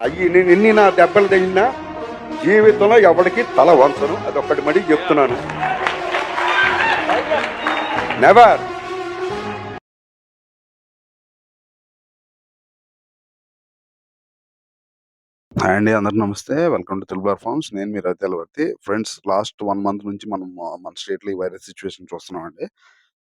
అయ్యి నేను ఎన్ని నా దెబ్బలు తగిలినా జీవితంలో ఎవరికి తల వంచను. అదొక్కటి మడి చెప్తున్నాను. నెవర్ హాయ్ అండి అందరు నమస్తే. వెల్కమ్ టు తెలుగు ఫార్మ్స్ నేను మీ రవితేలవర్తి ఫ్రెండ్స్ లాస్ట్ వన్ మంత్ నుంచి మనం మన స్టేట్లో ఈ వైరస్ సిచ్యువేషన్ చూస్తున్నాం అండి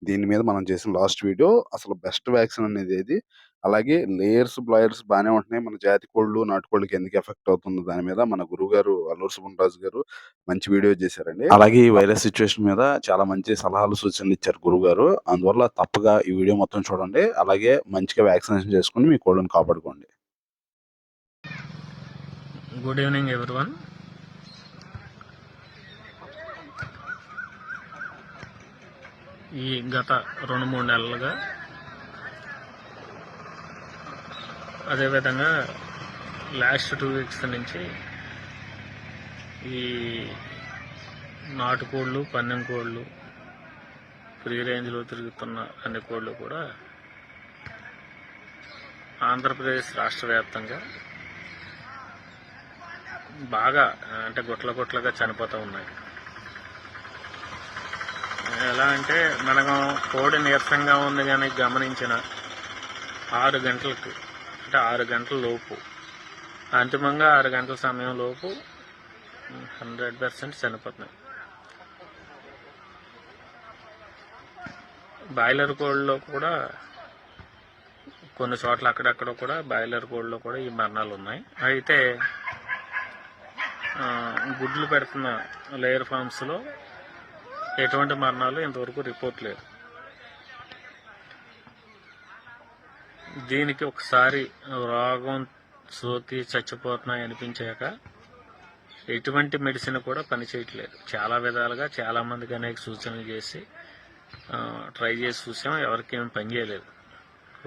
దీని మీద మనం చేసిన లాస్ట్ వీడియో అసలు బెస్ట్ వ్యాక్సిన్ అనేది ఏది? అలాగే లేయర్స్ బ్లాయర్స్ బాగానే ఉంటున్నాయి. మన జాతి కోళ్ళు నాటుకోళ్ళకి ఎందుకు ఎఫెక్ట్ అవుతుంది? దాని మీద మన గురువు గారు అల్లూరు సుబ్రహ్మణ్యరాజు గారు మంచి వీడియో చేశారండి. అలాగే ఈ వైరస్ సిచ్యువేషన్ మీద చాలా మంచి సలహాలు సూచనలు ఇచ్చారు గురువు గారు అందువల్ల తప్పగా ఈ వీడియో మొత్తం చూడండి. అలాగే మంచిగా వ్యాక్సినేషన్ చేసుకుని మీ కోళ్ళని కాపాడుకోండి. గుడ్ ఈవినింగ్ ఎవ్రీవన్ ఈ గత రెండు మూడు నెలలుగా అదేవిధంగా లాస్ట్ టూ వీక్స్ నుంచి ఈ నాటుకోళ్ళు పన్నెం కోళ్ళు ఫ్రీ రేంజ్లో తిరుగుతున్న అన్ని కోళ్ళు కూడా ఆంధ్రప్రదేశ్ రాష్ట్ర వ్యాప్తంగా బాగా అంటే గుట్ల గుట్లగా చనిపోతూ ఉన్నాయి. ఎలా అంటే మనకు కోడి నీరసంగా ఉంది కానీ గమనించిన ఆరు గంటలకు అంటే ఆరు గంటల లోపు. అంతిమంగా ఆరు గంటల సమయం లోపు హండ్రెడ్ పర్సెంట్ చనిపోతున్నాయి. బాయిలర్ కోళ్ళలో కూడా కొన్ని చోట్ల అక్కడక్కడ కూడా బాయిలర్ కోళ్ళలో కూడా ఈ మరణాలు ఉన్నాయి. అయితే గుడ్లు పెడుతున్న లేయర్ ఫార్మ్స్లో ఎటువంటి మరణాలు ఇంతవరకు రిపోర్ట్ లేదు. దీనికి ఒకసారి రోగం సోకి చచ్చిపోతున్నాయి అనిపించాక ఎటువంటి మెడిసిన్ కూడా పనిచేయట్లేదు. చాలా విధాలుగా చాలా మందికి అనేక సూచనలు చేసి ట్రై చేసి చూసాం ఎవరికి ఏమి పని చేయలేదు.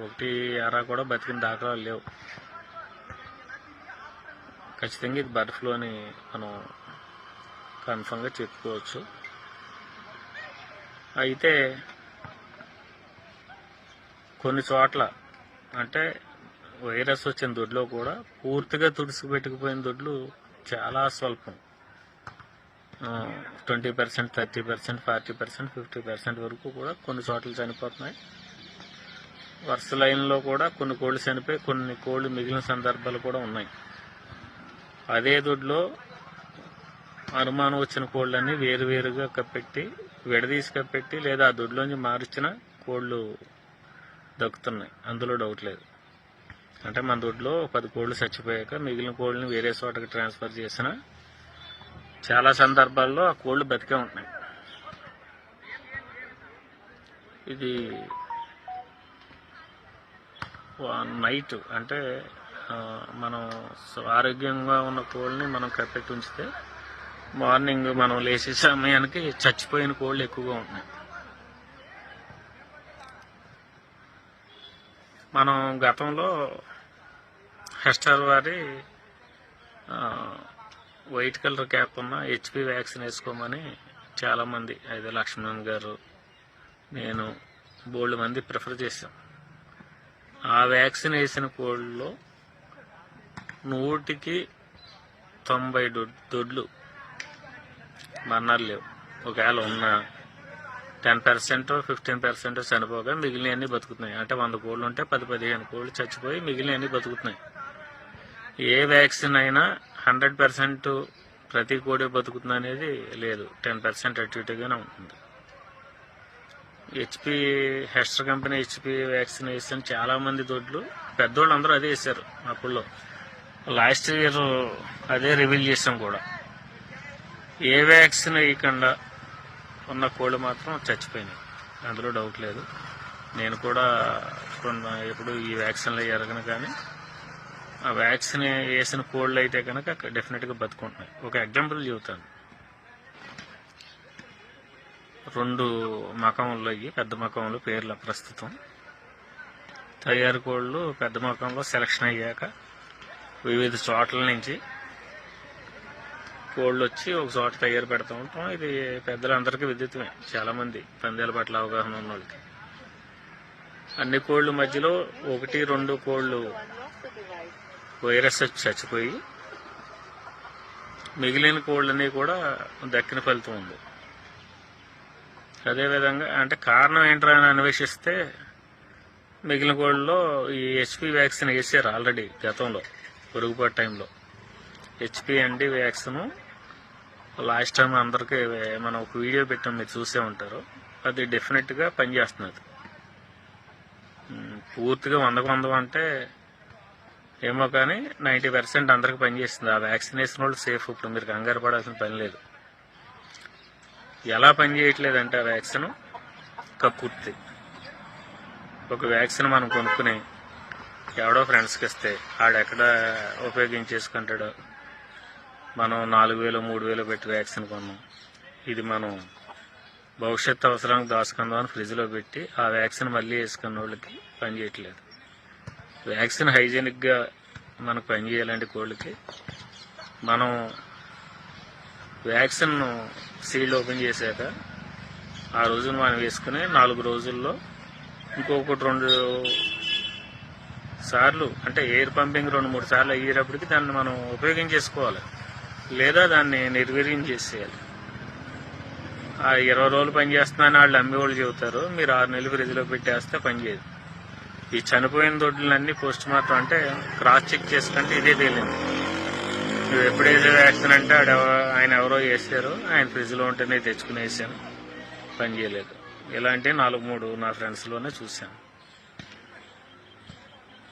ఒకటి ఎరా కూడా బతికిన దాఖలాలు లేవు. ఖచ్చితంగా ఇది బర్డ్ ఫ్లూ అని మనం కన్ఫర్మ్గా చెప్పుకోవచ్చు. అయితే కొన్ని చోట్ల అంటే వైరస్ వచ్చిన దొడ్లో కూడా పూర్తిగా తుడిసిపెట్టుకుపోయిన దొడ్లు చాలా స్వల్పం. Twenty percent thirty percent forty percent fifty percent వరకు కూడా కొన్ని చోట్ల చనిపోతున్నాయి. వరుస లైన్లో కూడా కొన్ని కోళ్ళు చనిపోయి కొన్ని కోళ్ళు మిగిలిన సందర్భాలు కూడా ఉన్నాయి. అదే దొడ్లో అనుమానం వచ్చిన కోళ్ళని వేరువేరుగా కప్పెట్టి విడదీసి కప్పెట్టి లేదా ఆ దొడ్లోంచి మార్చిన కోళ్ళు దక్కుతున్నాయి. అందులో డౌట్ లేదు. అంటే మన దొడ్లో పది కోళ్ళు చచ్చిపోయాక మిగిలిన కోళ్ళని వేరే చోటకి ట్రాన్స్ఫర్ చేసిన చాలా సందర్భాల్లో ఆ కోళ్ళు బతికే ఉంటున్నాయి. ఇది నైట్ అంటే మనం ఆరోగ్యంగా ఉన్న కోళ్ళని మనం కప్పెట్టి ఉంచితే మార్నింగ్ మనం లేచే సమయానికి చచ్చిపోయిన కోళ్ళు ఎక్కువగా ఉన్నాయి. మనం గతంలో హెస్టర్ వారి వైట్ కలర్ క్యాప్ ఉన్న హెచ్పి వ్యాక్సిన్ వేసుకోమని చాలామంది అయితే లక్ష్మణ్ గారు నేను బోల్డ్ మంది ప్రిఫర్ చేశాం. ఆ వ్యాక్సిన్ వేసిన కోళ్ళలో నూటికి తొంభై దొడ్లు మరణాలు లేవు. ఒకవేళ ఉన్న టెన్ పర్సెంట్ ఫిఫ్టీన్ పర్సెంట్ చనిపోగా మిగిలినవన్నీ బతుకుతున్నాయి. అంటే వంద కోళ్ళు ఉంటే పది పదిహేను కోళ్ళు చచ్చిపోయి మిగిలినవన్నీ బతుకుతున్నాయి. ఏ వ్యాక్సిన్ అయినా హండ్రెడ్ పర్సెంట్ ప్రతి కోడి బతుకుతుంది అనేది లేదు. టెన్ పర్సెంట్ అటు ఇటుగానే ఉంటుంది. HP Hester company HP vaccine వేసిన చాలామంది దొడ్లు పెద్దోళ్ళు అందరూ అదే వేశారు. అప్పుల్లో లాస్ట్ ఇయర్ అదే రివీల్ చేసాం కూడా. ఏ వ్యాక్సిన్ వేయకుండా ఉన్న కోళ్ళు మాత్రం చచ్చిపోయినాయి. అందులో డౌట్ లేదు. నేను కూడా కొన్ని ఎప్పుడు ఈ వ్యాక్సిన్లు ఎరగను కానీ ఆ వ్యాక్సిన్ వేసిన కోళ్ళు అయితే కనుక డెఫినెట్గా బతుకుంటున్నాయి. ఒక ఎగ్జాంపుల్ చెబుతాను. రెండు మకంలో అయ్యి పెద్ద మకంలో పేర్ల ప్రస్తుతం. తయారు కోళ్ళు పెద్ద మకంలో సెలక్షన్ అయ్యాక వివిధ చోట్ల నుంచి కోళ్ళు వచ్చి ఒక చోట తయారు పెడతా ఉంటాం. ఇది పెద్దలందరికీ విద్యుత్మే చాలా మంది పందేల పట్ల అవగాహన ఉన్న వాళ్ళకి. అన్ని కోళ్ళు మధ్యలో ఒకటి రెండు కోళ్ళు వైరస్ వచ్చి చచ్చిపోయి మిగిలిన కోళ్ళని కూడా దక్కిన ఫలితం ఉంది. అదేవిధంగా అంటే కారణం ఏంట్రా అని అన్వేషిస్తే మిగిలిన కోళ్ళలో ఈ హెచ్పి వ్యాక్సిన్ వేసారు ఆల్రెడీ గతంలో పొరుగుపాటు టైంలో. హెచ్పి అండి వ్యాక్సిన్ లాస్ట్ టైం అందరికీ మనం ఒక వీడియో పెట్టాం మీరు చూసే ఉంటారు. అది డెఫినెట్గా పనిచేస్తున్నది. పూర్తిగా వందకు వంద అంటే ఏమో కానీ నైంటీ పర్సెంట్ అందరికి పనిచేస్తుంది. ఆ వ్యాక్సినేషన్ వాళ్ళు సేఫ్ ఇప్పుడు మీరు కంగారు పడాల్సిన పని లేదు. ఎలా పనిచేయట్లేదంటే ఆ వ్యాక్సిన్ కక్కుర్తి ఒక వ్యాక్సిన్ మనం కొనుక్కుని ఎవడో ఫ్రెండ్స్కి ఇస్తే ఆడెక్కడ ఉపయోగించేసుకుంటాడో మనం నాలుగు వేలు మూడు వేలు పెట్టి వ్యాక్సిన్ కొన్నాం. ఇది మనం భవిష్యత్ అవసరానికి దాచుకుందాం అని ఫ్రిడ్జ్లో పెట్టి ఆ వ్యాక్సిన్ మళ్ళీ వేసుకున్న వాళ్ళకి పనిచేయట్లేదు వ్యాక్సిన్ హైజీనిక్గా మనకు పనిచేయాలంటే కోళ్ళకి మనం వ్యాక్సిన్ సీల్డ్ ఓపెన్ చేశాక ఆ రోజున మనం వేసుకుని నాలుగు రోజుల్లో ఇంకొకటి రెండు సార్లు అంటే ఎయిర్ పంపింగ్ రెండు మూడు సార్లు అయ్యేటప్పటికి దాన్ని మనం ఉపయోగించేసుకోవాలి లేదా దాన్ని నిర్వీర్యం చేసేయాలి. ఆ ఇరవై రోజులు పనిచేస్తున్నాయని వాళ్ళు అమ్మేవాళ్ళు చెబుతారు. మీరు ఆరు నెలలు ఫ్రిడ్జ్లో పెట్టేస్తే పనిచేయదు ఈ చనిపోయిన దొడ్లన్నీ పోస్ట్ మార్టం అంటే క్రాస్ చెక్ చేసుకుంటే ఇదే తేలింది. నువ్వు ఎప్పుడు వేసే వ్యాక్సిన్ అంటే ఆడ ఆయన ఎవరో వేసారు ఆయన ఫ్రిడ్జ్లో ఉంటేనే తెచ్చుకుని వేసాను పని చేయలేదు. ఇలాంటి నాలుగు మూడు నా ఫ్రెండ్స్లోనే చూశాను.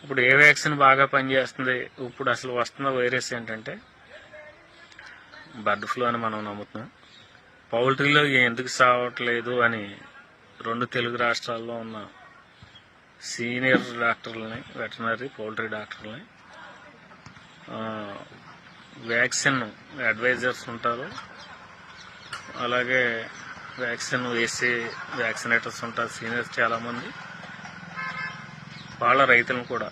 ఇప్పుడు ఏ వ్యాక్సిన్ బాగా పనిచేస్తుంది ఇప్పుడు అసలు వస్తున్న వైరస్ ఏంటంటే బర్డ్ ఫ్లూ అని మనం నమ్ముతున్నాం. పౌల్ట్రీలో ఎందుకు సావట్లేదు అని రెండు తెలుగు రాష్ట్రాల్లో ఉన్న సీనియర్ డాక్టర్లని వెటనరీ పౌల్ట్రీ డాక్టర్లని వ్యాక్సిన్ అడ్వైజర్స్ ఉంటారు. అలాగే వ్యాక్సిన్ వేసే వ్యాక్సినేటర్స్ ఉంటారు సీనియర్స్ చాలామంది. వాళ్ళ రైతులను కూడా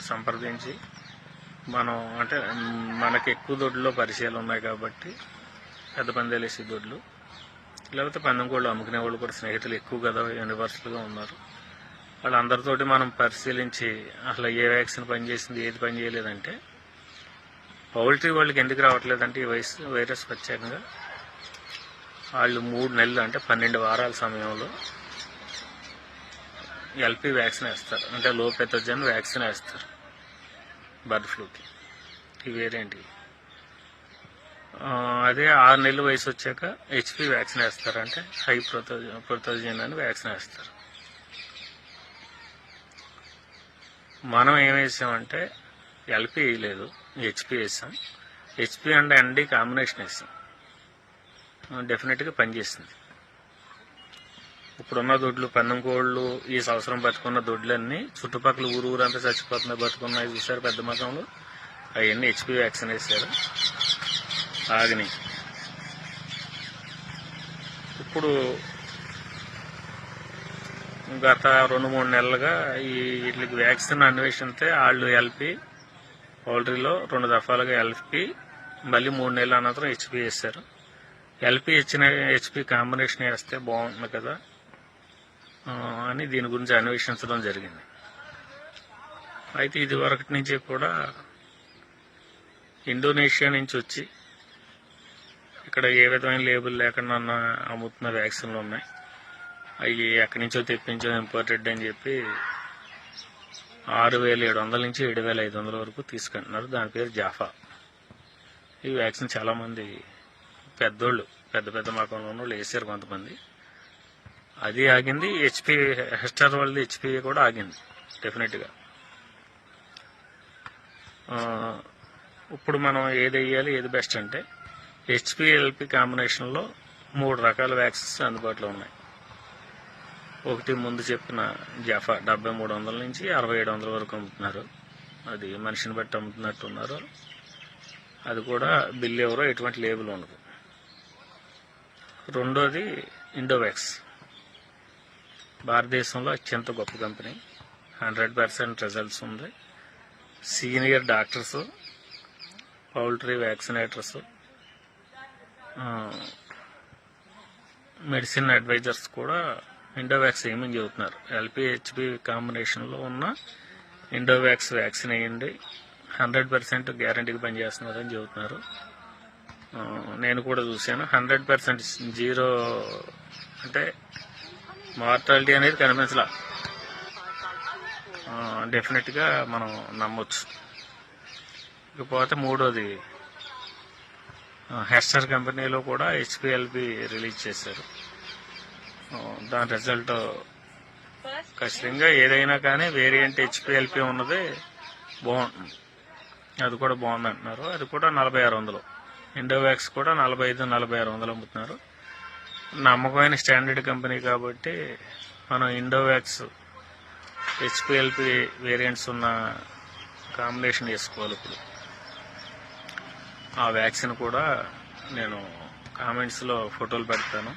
సంప్రదించి మనం అంటే మనకి ఎక్కువ దొడ్లో పరిచయాలు ఉన్నాయి కాబట్టి పెద్ద పందేలు వేసే దొడ్లు. లేకపోతే పందెం కోళ్ళు అమ్ముకునే వాళ్ళు కూడా స్నేహితులు ఎక్కువ కదా యూనివర్సల్గా ఉన్నారు. వాళ్ళందరితోటి మనం పరిశీలించి అసలు ఏ వ్యాక్సిన్ పనిచేసింది ఏది పని చేయలేదంటే పౌల్ట్రీ వాళ్ళకి ఎందుకు రావట్లేదంటే ఈ వైరస్ వైరస్ ప్రత్యేకంగా వాళ్ళు మూడు నెలలు అంటే పన్నెండు వారాల సమయంలో ఎల్పి వ్యాక్సిన్ వేస్తారు. అంటే లో పెథోజన్ వ్యాక్సిన్ వేస్తారు. బర్డ్ ఫ్లూకి ఈ వేరియంట్ అదే ఆరు నెలల వయసు వచ్చాక హెచ్పి వ్యాక్సిన్ వేస్తారు. అంటే హై ప్రొతో ప్రొతోజన్ అని వ్యాక్సిన్ వేస్తారు. మనం ఏం వేసామంటే ఎల్పి వేయలేదు. హెచ్పి వేసాం. హెచ్పి అండ్ ఎన్డి కాంబినేషన్ వేసాం. డెఫినెట్గా పనిచేసింది. ఇప్పుడున్న దొడ్లు పెన్నంకోళ్ళు కోళ్ళు ఈ సంవత్సరం బతుకున్న దొడ్లన్నీ చుట్టుపక్కల ఊరు ఊరంతా చచ్చిపోతున్నాయి బతుకున్నాయి చూసారు పెద్ద మతంలో. అవన్నీ హెచ్పి వ్యాక్సిన్ వేసారు ఆగిని. ఇప్పుడు గత రెండు మూడు నెలలుగా ఈ వీటికి వ్యాక్సిన్ అన్వేషిస్తే వాళ్ళు ఎల్పి పౌల్ట్రీలో రెండు దఫాలుగా ఎల్పి మళ్ళీ మూడు నెలల అనంతరం హెచ్పి వేశారు. ఎల్పి ఇచ్చిన హెచ్పి కాంబినేషన్ వేస్తే బాగుంటుంది కదా. అని దీని గురించి అన్వేషించడం జరిగింది. అయితే ఇది వరకటి నుంచి కూడా ఇండోనేషియా నుంచి వచ్చి ఇక్కడ ఏ విధమైన లేబుల్ లేకుండా అమ్ముతున్న వ్యాక్సిన్లు ఉన్నాయి. అవి ఎక్కడి నుంచో తెప్పించో ఇంపార్టెడ్ అని చెప్పి ఆరు వేల ఏడు వందల నుంచి ఏడు వేల ఐదు వందల వరకు తీసుకుంటున్నారు. దాని పేరు జాఫా. ఈ వ్యాక్సిన్ చాలామంది పెద్దోళ్ళు పెద్ద పెద్ద మకంలో ఉన్న వాళ్ళు వేసారు కొంతమంది. అది ఆగింది. హెచ్పి హెస్టర్ వాళ్ళది హెచ్పి కూడా ఆగింది డెఫినెట్గా ఇప్పుడు మనం ఏది వేయాలి ఏది బెస్ట్ అంటే హెచ్పి ఎల్పి కాంబినేషన్లో మూడు రకాల వ్యాక్సిన్స్ అందుబాటులో ఉన్నాయి. ఒకటి ముందు చెప్పిన జఫా డెబ్బై మూడు వందల నుంచి అరవై ఏడు వందల వరకు అమ్ముతున్నారు. అది మనిషిని బట్టి అమ్ముతున్నట్టు ఉన్నారు అది కూడా బిల్ ఎవరో ఎటువంటి లేబుల్ ఉండదు. రెండోది ఇండోవ్యాక్స్ భారతదేశంలో అత్యంత గొప్ప కంపెనీ. హండ్రెడ్ పర్సెంట్ రిజల్ట్స్ ఉంది. Senior doctors poultry vaccinators medicine advisors కూడా ఇండోవ్యాక్స్ ఏమని చెబుతున్నారు? ఎల్పిహెచ్బి కాంబినేషన్లో ఉన్న ఇండోవ్యాక్స్ వ్యాక్సిన్ వేయండి. హండ్రెడ్ పర్సెంట్ గ్యారంటీకి పనిచేస్తున్నారని చెబుతున్నారు. నేను కూడా చూశాను. హండ్రెడ్ పర్సెంట్ జీరో అంటే మార్టాలిటీ అనేది కనిపించలా. డెఫినెట్గా మనం నమ్మొచ్చు. ఇకపోతే మూడోది హెస్టర్ కంపెనీలో కూడా హెచ్పిఎల్పి రిలీజ్ చేశారు. దాని రిజల్ట్ ఖచ్చితంగా ఏదైనా కానీ వేరియంట్ హెచ్పిఎల్పి ఉన్నది బాగుంటుంది అది కూడా బాగుంది అంటున్నారు అది కూడా నలభై ఆరు వందలు. ఇండోవ్యాక్స్ కూడా నలభై ఐదు నలభై ఆరు వందలు అమ్ముతున్నారు. నమ్మకమైన స్టాండర్డ్ కంపెనీ కాబట్టి మనం ఇండోవ్యాక్స్ హెచ్పిఎల్పి వేరియంట్స్ ఉన్న కాంబినేషన్ వేసుకోవాలి ఇప్పుడు. ఆ వ్యాక్సిన్ కూడా నేను కామెంట్స్లో ఫోటోలు పెడతాను.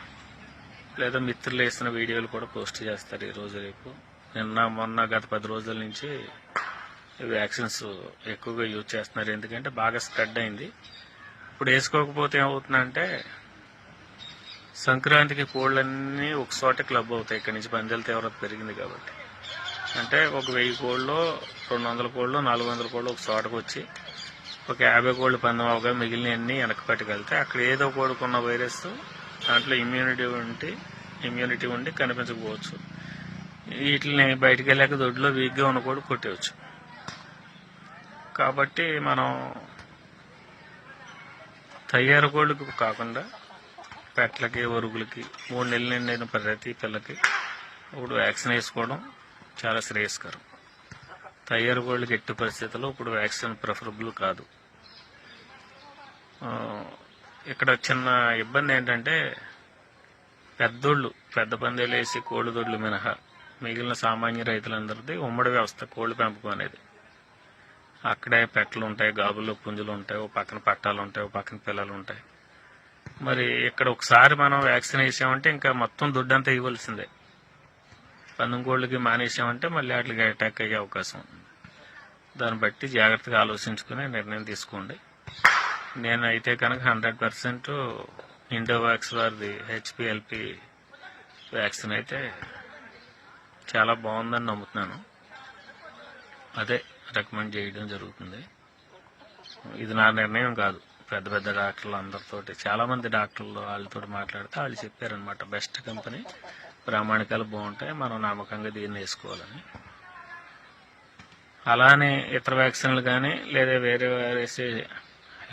లేదా మిత్రులు వేసిన వీడియోలు కూడా పోస్ట్ చేస్తారు ఈ రోజు రేపు. నిన్న మొన్న గత పది రోజుల నుంచి వ్యాక్సిన్స్ ఎక్కువగా యూజ్ చేస్తున్నారు. ఎందుకంటే బాగా స్ప్రెడ్ అయింది. ఇప్పుడు వేసుకోకపోతే ఏమవుతుందంటే సంక్రాంతికి కోళ్ళన్నీ ఒక చోట క్లబ్ అవుతాయి. ఇక్కడ నుంచి పందెల తీవ్రత పెరిగింది కాబట్టి. అంటే ఒక వెయ్యి కోళ్ళు రెండు వందల కోళ్ళు నాలుగు వందల కోళ్ళు ఒక చోటకు వచ్చి ఒక యాభై కోళ్ళు పందెం అవగా మిగిలినవన్నీ వెనక్కి పట్టుకెళ్తే అక్కడ ఏదో కోడుకున్న వైరస్ దాంట్లో ఇమ్యూనిటీ ఉండి ఇమ్యూనిటీ ఉండి కనిపించకపోవచ్చు. వీటిని బయటికి వెళ్ళాక దొడ్లో వీక్గా ఉన్న కోడి కొట్టేయచ్చు. కాబట్టి మనం తయారు కోళ్ళకి కాకుండా పెట్టలకి ఒరుగులకి మూడు నెలలు నిండిన ప్రతి పిల్లకి ఇప్పుడు వ్యాక్సిన్ వేసుకోవడం చాలా శ్రేయస్కరం. తయారు కోళ్ళకి ఎట్టి పరిస్థితుల్లో ఇప్పుడు వ్యాక్సిన్ ప్రిఫరబుల్ కాదు. ఇక్కడ చిన్న ఇబ్బంది ఏంటంటే పెద్దోళ్ళు పెద్ద పందేలు వేసి కోళ్ళదొడ్లు మినహా మిగిలిన సామాన్య రైతులందరిది ఉమ్మడి వ్యవస్థ కోళ్ళ పెంపకం అనేది. అక్కడే పెట్టలు ఉంటాయి గాబుల్లో పుంజులు ఉంటాయి ఓ పక్కన పట్టాలు ఉంటాయి ఓ పక్కన పిల్లలు ఉంటాయి మరి ఇక్కడ ఒకసారి మనం వ్యాక్సిన్ వేసామంటే ఇంకా మొత్తం దుడ్డంతా ఇవ్వాల్సిందే. పందెం కోళ్ళకి మానేసామంటే మళ్ళీ వాటికి అటాక్ అయ్యే అవకాశం ఉంది. దాన్ని బట్టి జాగ్రత్తగా ఆలోచించుకుని నిర్ణయం తీసుకోండి. నేనైతే కనుక హండ్రెడ్ పర్సెంట్ ఇండోవాక్స్ వారిది హెచ్పిఎల్పి వ్యాక్సిన్ అయితే చాలా బాగుందని నమ్ముతున్నాను. అదే రికమెండ్ చేయడం జరుగుతుంది. ఇది నా నిర్ణయం కాదు. పెద్ద పెద్ద డాక్టర్లు అందరితోటి చాలామంది డాక్టర్లు వాళ్ళతో మాట్లాడితే వాళ్ళు చెప్పారనమాట బెస్ట్ కంపెనీ ప్రామాణికాలు బాగుంటాయి మనం నమ్మకంగా దీన్ని వేసుకోవాలని. అలానే ఇతర వ్యాక్సిన్లు కానీ లేదా వేరే వేరే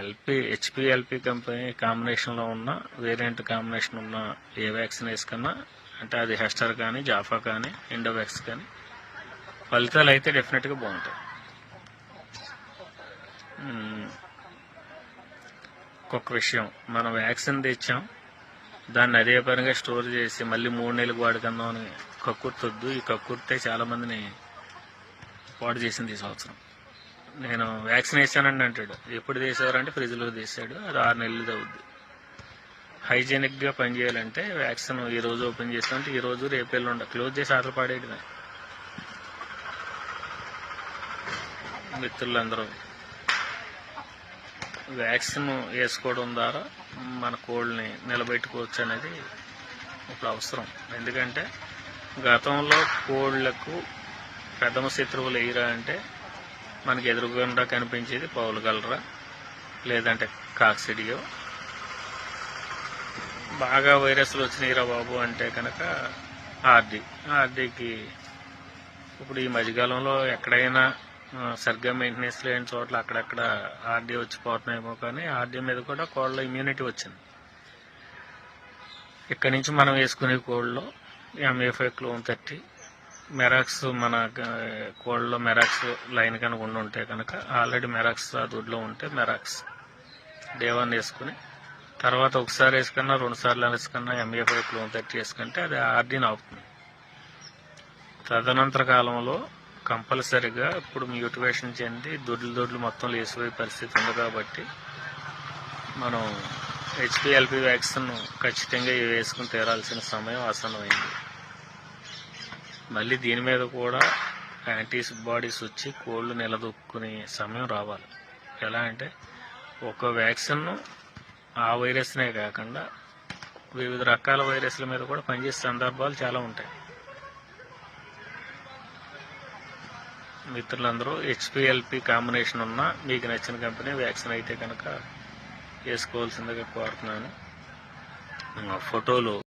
ఎల్పి హెచ్పిఎల్పి కంపెనీ కాంబినేషన్లో ఉన్న వేరియంట్ కాంబినేషన్ ఉన్న ఏ వ్యాక్సిన్ వేసుకున్నా అంటే అది హెస్టర్ కానీ జాఫా కానీ ఇండోవ్యాక్స్ కానీ ఫలితాలు అయితే డెఫినెట్గా బాగుంటాయి. ఒక్కొక్క విషయం. మనం వ్యాక్సిన్ తెచ్చాం. దాన్ని అదే పరంగా స్టోర్ చేసి మళ్ళీ మూడు నెలలకు వాడుకుందాం అని కక్కుర్తొద్దు. ఈ కక్కుర్తే చాలా మందిని పాడు చేసింది ఈ సంవత్సరం. నేను వ్యాక్సిన్ వేసానండి అంటాడు. ఎప్పుడు తీసేవారంటే ఫ్రిడ్జ్లో తీసాడు. అది ఆరు నెలలు అవుద్ది. హైజీనిక్గా పనిచేయాలంటే వ్యాక్సిన్ ఈ రోజు ఓపెన్ చేస్తామంటే ఈ రోజు రేపు ఎల్లుండ. క్లోజ్ చేసి ఆటలు పాడేయడమే. మిత్రులందరూ వ్యాక్సిన్ వేసుకోవడం ద్వారా మన కోళ్ళని నిలబెట్టుకోవచ్చు అనేది ఇప్పుడు అవసరం. ఎందుకంటే గతంలో కోళ్ళకు ప్రథమ శత్రువులు ఎయిరా అంటే మనకి ఎదురుగుండా కనిపించేది పౌలు గలరా లేదంటే కాక్సిడియో. బాగా వైరస్లు వచ్చినాయిరా బాబు అంటే కనుక ఆర్డీ. ఆర్డీకి ఇప్పుడు ఈ మధ్యకాలంలో ఎక్కడైనా సరిగ్గా మెయింటెనెన్స్ లేని చోట్ల అక్కడక్కడ ఆర్డీ వచ్చిపోతున్నాయేమో కానీ ఆర్డీ మీద కూడా కోళ్ళ ఇమ్యూనిటీ వచ్చింది. ఇక్కడి నుంచి మనం వేసుకునే కోళ్ళలో MA five clone thirty Marek's మన కోళ్ళలో మెరాక్స్ లైన్ కనుక ఉండి ఉంటే కనుక ఆల్రెడీ మెరాక్స్ ఆ దుడ్లో ఉంటే మెరాక్స్. డే వన్ వేసుకుని తర్వాత ఒకసారి వేసుకున్నా రెండు సార్లు వేసుకున్నా ఎంఏ ఫైవ్ క్లోన్ థర్టీ వేసుకుంటే అది ఆర్డీని ఆపుతుంది. తదనంతర కాలంలో కంపల్సరిగా ఇప్పుడు మ్యూటివేషన్ చెంది దొడ్లు దొడ్లు మొత్తం లేసిపోయే పరిస్థితి ఉంది కాబట్టి మనం హెచ్పిఎల్పి వ్యాక్సిన్ ఖచ్చితంగా వేసుకుని తీరాల్సిన సమయం ఆసన్నమైంది. మళ్ళీ దీని మీద కూడా యాంటీస్ బాడీస్ వచ్చి కోళ్ళు నిలదొక్కునే సమయం రావాలి. ఎలా అంటే ఒక వ్యాక్సిన్ను ఆ వైరస్నే కాకుండా వివిధ రకాల వైరస్ల మీద కూడా పనిచేసే సందర్భాలు చాలా ఉంటాయి. మిత్రులందరూ హెచ్పిఎల్పి కాంబినేషన్ ఉన్న మీకు నచ్చిన కంపెనీ వ్యాక్సిన్ అయితే కనుక వేసుకోవాల్సిందిగా కోరుతున్నాను. ఆ, ఫోటోలు